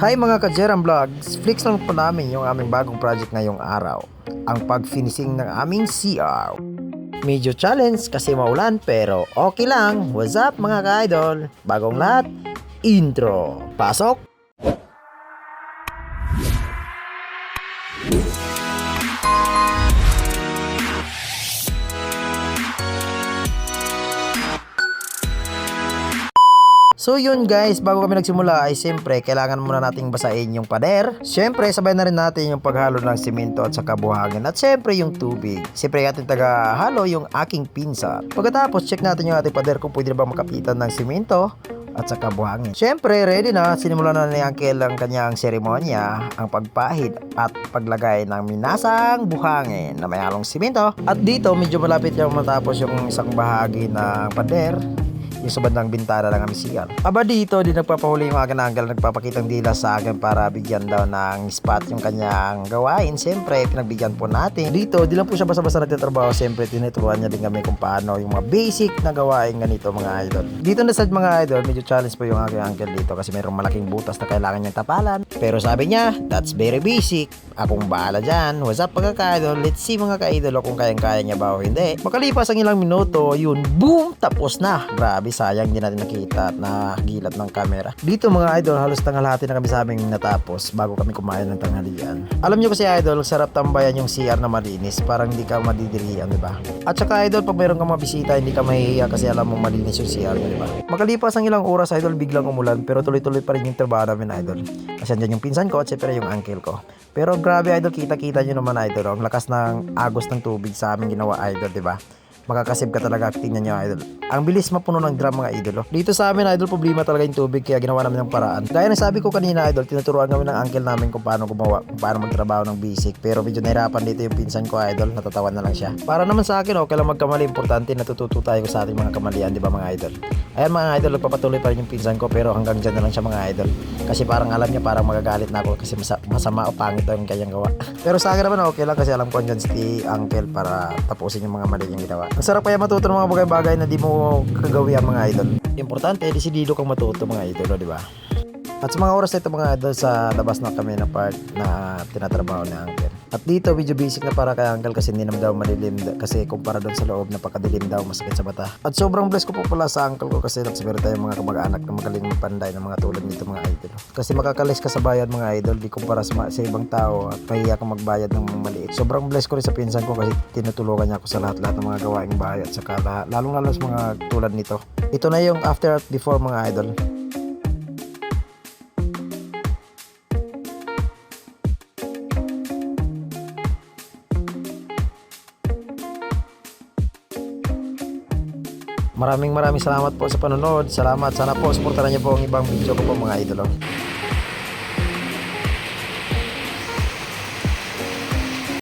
Hi mga Kajeran Vlogs! Flix lang po namin yung aming bagong project ngayong araw. Ang pag-finishing ng aming CR. Medyo challenge kasi maulan pero okay lang. What's up mga ka-idol? Bagong lahat, intro. Pasok! So yun guys, bago kami nagsimula ay siyempre kailangan muna nating basain yung pader. Siyempre sabay na rin natin yung paghalo ng simento at saka buhangin at siyempre yung tubig. Siyempre ating taga halo yung aking pinsa. Pagkatapos check natin yung ating pader kung pwede na ba makapitan ng simento at saka buhangin. Siyempre, ready na. Sinimulan na ni Uncle ang kanyang seremonya, ang pagpahid at paglagay ng minasang buhangin na may halong simento. At dito, medyo malapit yung matapos yung isang bahagi ng pader yung sa bandang bintana ng aming CR. Aba dito, di nagpapahuli yung aking uncle, nagpapakitang dila sa akin para bigyan daw ng spot yung kanyang gawain. Siyempre, pinagbigyan po natin. Dito, di lang po siya basta-basta nagtatrabaho. Siyempre, tinuturuan niya din kami kung paano yung mga basic na gawain ganito mga idol. Dito na sa mga idol, medyo challenge po yung aking uncle dito kasi mayroong malaking butas na kailangan niyang tapalan. Pero sabi niya, that's very basic. Akong bahala dyan. What's up mga ka-idol? Let's see mga ka-idol kung kayang-kaya niya ba o hindi. Makalipas ang ilang minuto, yun, boom! Tapos na. Grabe, sayang hindi natin nakita at nagilat ng camera. Dito mga idol, halos tangalhati na kami sa aming natapos bago kami kumain ng tanghalian. Alam niyo kasi idol, sarap tambayan yung CR na malinis. Parang hindi ka madidirihan, di ba? At saka idol, pag mayroon kang mga bisita, hindi ka mahihiya kasi alam mo malinis yung CR mo, di ba? Makalipas ang ilang oras idol, biglang umulan pero tuloy-tuloy pa rin yung trabaho namin idol. Kasi andyan yung pinsan ko at syempre yung uncle ko. Pero grabe idol, kita-kita nyo naman idol. oh. Ang lakas ng agos ng tubig sa aming ginawa idol, di ba? Makakasib ka talaga, tingnan nyo idol. Ang bilis mapuno ng drum mga idol. oh. Dito sa amin idol, problema talaga yung tubig kaya ginawa namin ng paraan. Gaya ng sabi ko kanina idol, tinuturuan kami ng uncle namin kung paano gumawa, kung paano magtrabaho ng basic. Pero medyo nahirapan dito yung pinsan ko idol, natatawa na lang siya. Para naman sa akin, okay lang magkamali, importante natututo tayo sa ating mga kamalian, di ba mga idol? Ayan mga idol, nagpapatuloy pa rin yung pinsan ko pero hanggang dyan na lang siya mga idol. Kasi parang alam niya parang magagalit na ako kasi masa- masama o pangit daw kanyang gawa. pero sa akin naman okay lang kasi alam ko andyan si uncle para tapusin yung mga mali niyang ginawa. Ang sarap kaya matuto ng mga bagay-bagay na di mo kagawi ang mga idol. Importante, desidido kang matuto mga idol, di ba? At sa mga oras na ito mga idol sa labas na kami na part na tinatrabaho ni Uncle. At dito medyo basic na para kay Uncle kasi hindi naman daw madilim da- kasi kumpara doon sa loob napakadilim daw masakit sa mata. At sobrang blessed ko po pala sa Uncle ko kasi nagsabir tayo mga kamag-anak na magaling magpanday ng mga tulad nito mga idol. Kasi makakalis ka sa bayad mga idol di kumpara sa, sa ibang tao at pahiya kang magbayad ng maliit. Sobrang blessed ko rin sa pinsan ko kasi tinutulungan niya ako sa lahat-lahat ng mga gawaing bahay at saka la- lalong-lalo sa mga tulad nito. Ito na yung after at before mga idol. Maraming maraming salamat po sa panonood. Salamat. Sana po supportahan niyo po ang ibang video ko po mga idol. oh.